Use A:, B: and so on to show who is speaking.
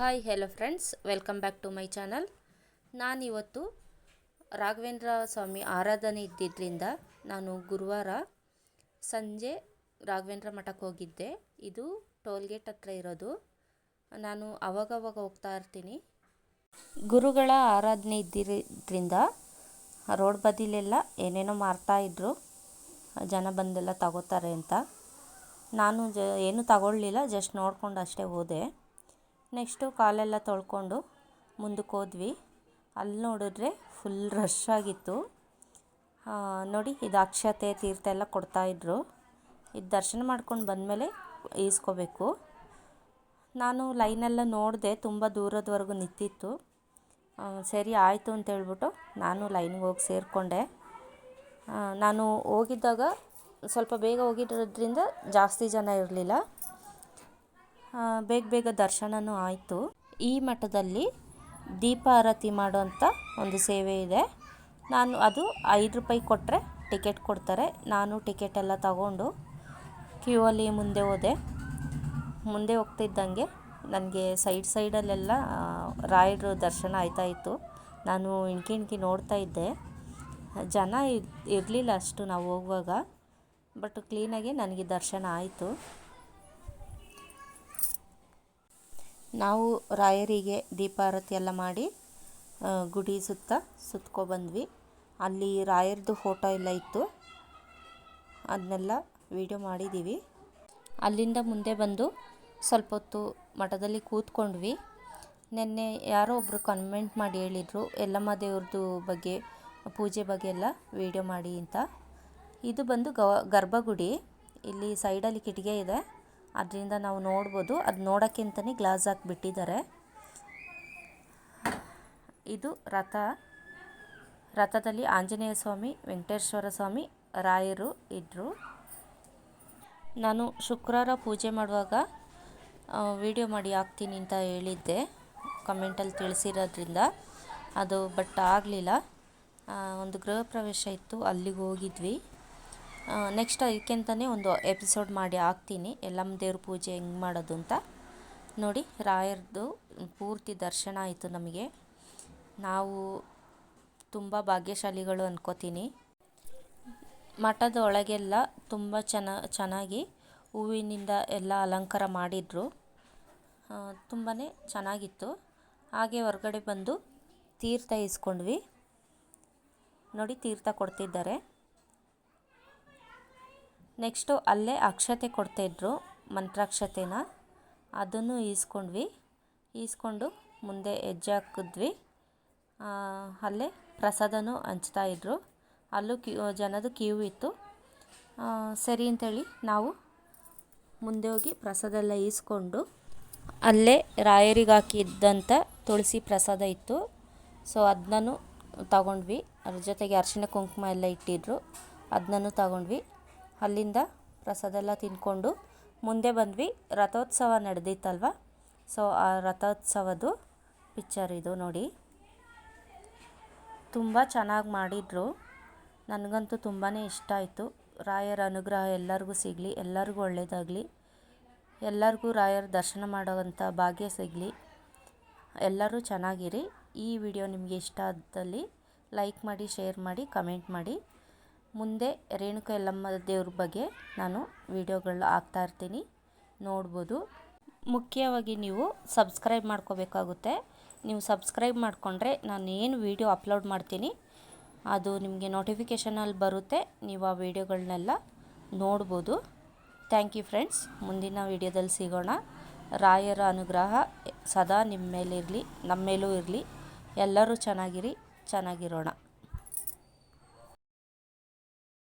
A: Hi hello friends welcome back to my channel ನಾನಿವತ್ತು ರಾಘವೇಂದ್ರ ಸ್ವಾಮಿ ಆರಾಧನೆ ಇದ್ದಿದ್ದರಿಂದ ನಾನು ಗುರುವಾರ ಸಂಜೆ ರಾಘವೇಂದ್ರ ಮಠಕ್ಕೆ ಹೋಗಿದ್ದೆ. ಇದು ಟೋಲ್ಗೇಟ್ ಹತ್ರ ಇರೋದು. ನಾನು ಅವಾಗವಾಗ ಹೋಗ್ತಾ ಇರ್ತೀನಿ. ಗುರುಗಳ ಆರಾಧನೆ ಇದ್ದಿರೋದ್ರಿಂದ ರೋಡ್ ಬದಿಲೆಲ್ಲ ಏನೇನೋ ಮಾರ್ತಾಯಿದ್ರು ಜನ ಬಂದೆಲ್ಲ ತಗೋತಾರೆ ಅಂತ. ನಾನು ಜ ಏನೂ ತಗೊಳ್ಳಿಲ್ಲ, ಜಸ್ಟ್ ನೋಡ್ಕೊಂಡು ಅಷ್ಟೇ ಹೋದೆ. ನೆಕ್ಸ್ಟು ಕಾಲೆಲ್ಲ ತೊಳ್ಕೊಂಡು ಮುಂದಕ್ಕೆ ಹೋದ್ವಿ. ಅಲ್ಲಿ ನೋಡಿದ್ರೆ ಫುಲ್ ರಶ್ ಆಗಿತ್ತು. ನೋಡಿ, ಇದು ಅಕ್ಷತೆ ತೀರ್ಥ ಎಲ್ಲ ಕೊಡ್ತಾಯಿದ್ರು ಇದು ದರ್ಶನ ಮಾಡ್ಕೊಂಡು ಬಂದಮೇಲೆ ಈಸ್ಕೋಬೇಕು. ನಾನು ಲೈನೆಲ್ಲ ನೋಡಿದೆ, ತುಂಬ ದೂರದವರೆಗೂ ನಿಂತಿತ್ತು. ಸರಿ, ಆಯಿತು ಅಂತ ಹೇಳ್ಬಿಟ್ಟು ನಾನು ಲೈನ್ಗೆ ಹೋಗಿ ಸೇರಿಕೊಂಡೆ. ನಾನು ಹೋಗಿದ್ದಾಗ ಸ್ವಲ್ಪ ಬೇಗ ಹೋಗಿರೋದ್ರಿಂದ ಜಾಸ್ತಿ ಜನ ಇರಲಿಲ್ಲ. ಬೇಗ ಬೇಗ ದರ್ಶನವೂ ಆಯಿತು. ಈ ಮಠದಲ್ಲಿ ದೀಪಾರತಿ ಮಾಡೋವಂಥ ಒಂದು ಸೇವೆ ಇದೆ. ನಾನು ಅದು ಐದು ರೂಪಾಯಿ ಕೊಟ್ಟರೆ ಟಿಕೆಟ್ ಕೊಡ್ತಾರೆ. ನಾನು ಟಿಕೆಟೆಲ್ಲ ತಗೊಂಡು ಕ್ಯೂ ಅಲ್ಲಿ ಮುಂದೆ ಹೋದೆ. ಮುಂದೆ ಹೋಗ್ತಿದ್ದಂಗೆ ನನಗೆ ಸೈಡ್ ಸೈಡಲ್ಲೆಲ್ಲ ರಾಯರ ದರ್ಶನ ಆಯ್ತಾ ಇತ್ತು. ನಾನು ಇಣ್ಕಿ ಇಣ್ಕಿ ನೋಡ್ತಾ ಇದ್ದೆ. ಜನ ಇರಲಿಲ್ಲ ಅಷ್ಟು ನಾವು ಹೋಗುವಾಗ. ಬಟ್ ಕ್ಲೀನಾಗಿ ನನಗೆ ದರ್ಶನ ಆಯಿತು. ನಾವು ರಾಯರಿಗೆ ದೀಪಾರತಿ ಎಲ್ಲ ಮಾಡಿ ಗುಡಿ ಸುತ್ತ ಸುತ್ಕೊಬಂದ್ವಿ ಅಲ್ಲಿ ರಾಯರದು ಫೋಟೋ ಎಲ್ಲ ಇತ್ತು. ಅದನ್ನೆಲ್ಲ ವೀಡಿಯೋ ಮಾಡಿದ್ದೀವಿ ಅಲ್ಲಿಂದ ಮುಂದೆ ಬಂದು ಸ್ವಲ್ಪ ಹೊತ್ತು ಮಠದಲ್ಲಿ ಕೂತ್ಕೊಂಡ್ವಿ. ನಿನ್ನೆ ಯಾರೋ ಒಬ್ಬರು ಕಮೆಂಟ್ ಮಾಡಿ ಹೇಳಿದರು, ಎಲ್ಲಮ್ಮ ದೇವ್ರದ್ದು ಬಗ್ಗೆ, ಪೂಜೆ ಬಗ್ಗೆ ಎಲ್ಲ ವೀಡಿಯೋ ಮಾಡಿ ಅಂತ. ಇದು ಬಂದು ಗವ, ಗರ್ಭಗುಡಿ. ಇಲ್ಲಿ ಸೈಡಲ್ಲಿ ಕಿಟಕಿ ಇದೆ. ಅದರಿಂದ ನಾವು ನೋಡ್ಬೋದು. ಅದು ನೋಡೋಕ್ಕೆ ಅಂತಲೇ ಗ್ಲಾಸ್ ಹಾಕಿಬಿಟ್ಟಿದ್ದಾರೆ. ಇದು ರಥ. ರಥದಲ್ಲಿ ಆಂಜನೇಯ ಸ್ವಾಮಿ, ವೆಂಕಟೇಶ್ವರ ಸ್ವಾಮಿ, ರಾಯರು ಇದ್ದರು ನಾನು ಶುಕ್ರವಾರ ಪೂಜೆ ಮಾಡುವಾಗ ವಿಡಿಯೋ ಮಾಡಿ ಹಾಕ್ತೀನಿ ಅಂತ ಹೇಳಿದ್ದೆ. ಕಮೆಂಟಲ್ಲಿ ತಿಳಿಸಿರೋದ್ರಿಂದ. ಅದು ಬಟ್ ಆಗಲಿಲ್ಲ. ಒಂದು ಗೃಹ ಪ್ರವೇಶ ಇತ್ತು, ಅಲ್ಲಿಗೆ ಹೋಗಿದ್ವಿ. ನೆಕ್ಸ್ಟ್ ಅದಕ್ಕೆ ಅಂತಲೇ ಒಂದು ಎಪಿಸೋಡ್ ಮಾಡಿ ಹಾಕ್ತೀನಿ. ಎಲ್ಲಮ್ಮ ದೇವ್ರ ಪೂಜೆ ಹೆಂಗೆ ಮಾಡೋದು ಅಂತ. ನೋಡಿ, ರಾಯರದು ಪೂರ್ತಿ ದರ್ಶನ ಆಯಿತು ನಮಗೆ. ನಾವು ತುಂಬ ಭಾಗ್ಯಶಾಲಿಗಳು ಅನ್ಕೋತೀನಿ. ಮಠದ ಒಳಗೆಲ್ಲ ತುಂಬ ಚೆನ್ನ, ಚೆನ್ನಾಗಿ ಹೂವಿನಿಂದ ಎಲ್ಲ ಅಲಂಕಾರ ಮಾಡಿದರು. ತುಂಬಾ ಚೆನ್ನಾಗಿತ್ತು. ಹಾಗೆ ಹೊರಗಡೆ ಬಂದು ತೀರ್ಥ ಇಸ್ಕೊಂಡ್ವಿ. ನೋಡಿ, ತೀರ್ಥ ಕೊಡ್ತಿದ್ದಾರೆ. ನೆಕ್ಸ್ಟು ಅಲ್ಲೇ ಅಕ್ಷತೆ ಕೊಡ್ತಾಯಿದ್ರು ಮಂತ್ರಾಕ್ಷತೆನ. ಅದನ್ನು ಈಸ್ಕೊಂಡ್ವಿ. ಈಸ್ಕೊಂಡು ಮುಂದೆ ಹೆಜ್ಜೆ ಹಾಕಿದ್ವಿ. ಅಲ್ಲೇ ಪ್ರಸಾದನೂ ಹಂಚ್ತಾಯಿದ್ರು ಅಲ್ಲೂ ಕ್ಯೂ, ಜನದ ಕ್ಯೂ ಇತ್ತು. ಸರಿ ಅಂತೇಳಿ ನಾವು ಮುಂದೆ ಹೋಗಿ ಪ್ರಸಾದ ಎಲ್ಲ ಈಸ್ಕೊಂಡು ಅಲ್ಲೇ ರಾಯರಿಗೆ ಹಾಕಿದ್ದಂಥ ತುಳಸಿ ಪ್ರಸಾದ ಇತ್ತು. ಸೊ ಅದನ್ನೂ ತಗೊಂಡ್ವಿ. ಅದ್ರ ಜೊತೆಗೆ ಅರಿಶಿಣ ಕುಂಕುಮ ಎಲ್ಲ ಇಟ್ಟಿದ್ರು. ಅದನ್ನೂ ತಗೊಂಡ್ವಿ. ಅಲ್ಲಿಂದ ಪ್ರಸಾದ ಎಲ್ಲ ತಿಂದ್ಕೊಂಡು ಮುಂದೆ ಬಂದ್ವಿ. ರಥೋತ್ಸವ ನಡೆದಿತ್ತಲ್ವ? ಸೊ ಆ ರಥೋತ್ಸವದ್ದು ಪಿಕ್ಚರ್ ಇದು ನೋಡಿ. ತುಂಬ ಚೆನ್ನಾಗಿ ಮಾಡಿದರು. ನನಗಂತೂ ತುಂಬಾ ಇಷ್ಟ ಆಯಿತು. ರಾಯರ ಅನುಗ್ರಹ ಎಲ್ಲರಿಗೂ ಸಿಗಲಿ, ಎಲ್ಲರಿಗೂ ಒಳ್ಳೆಯದಾಗಲಿ ಎಲ್ಲರಿಗೂ ರಾಯರ ದರ್ಶನ ಮಾಡೋವಂಥ ಭಾಗ್ಯ ಸಿಗಲಿ. ಎಲ್ಲರೂ ಚೆನ್ನಾಗಿರಿ. ಈ ವಿಡಿಯೋ ನಿಮಗೆ ಇಷ್ಟ ಆದಲ್ಲಿ ಲೈಕ್ ಮಾಡಿ, ಶೇರ್ ಮಾಡಿ, ಕಮೆಂಟ್ ಮಾಡಿ. ಮುಂದೆ ರೇಣುಕ ಯಲ್ಲಮ್ಮ ದೇವ್ರ ಬಗ್ಗೆ ನಾನು ವಿಡಿಯೋಗಳು ಹಾಕ್ತಾ ಇರ್ತೀನಿ. ನೋಡ್ಬೋದು. ಮುಖ್ಯವಾಗಿ ನೀವು ಸಬ್ಸ್ಕ್ರೈಬ್ ಮಾಡ್ಕೋಬೇಕಾಗುತ್ತೆ. ನೀವು ಸಬ್ಸ್ಕ್ರೈಬ್ ಮಾಡಿಕೊಂಡ್ರೆ ನಾನು ಏನು ವೀಡಿಯೋ ಅಪ್ಲೋಡ್ ಮಾಡ್ತೀನಿ, ಅದು ನಿಮಗೆ ನೋಟಿಫಿಕೇಷನಲ್ಲಿ ಬರುತ್ತೆ. ನೀವು ಆ ವಿಡಿಯೋಗಳನ್ನೆಲ್ಲ ನೋಡ್ಬೋದು. ಥ್ಯಾಂಕ್ ಯು ಫ್ರೆಂಡ್ಸ್ ಮುಂದಿನ ವೀಡಿಯೋದಲ್ಲಿ ಸಿಗೋಣ. ರಾಯರ ಅನುಗ್ರಹ ಸದಾ ನಿಮ್ಮ ಮೇಲಿರಲಿ, ನಮ್ಮ ಮೇಲೂ ಇರಲಿ. ಎಲ್ಲರೂ ಚೆನ್ನಾಗಿರಿ, ಚೆನ್ನಾಗಿರೋಣ.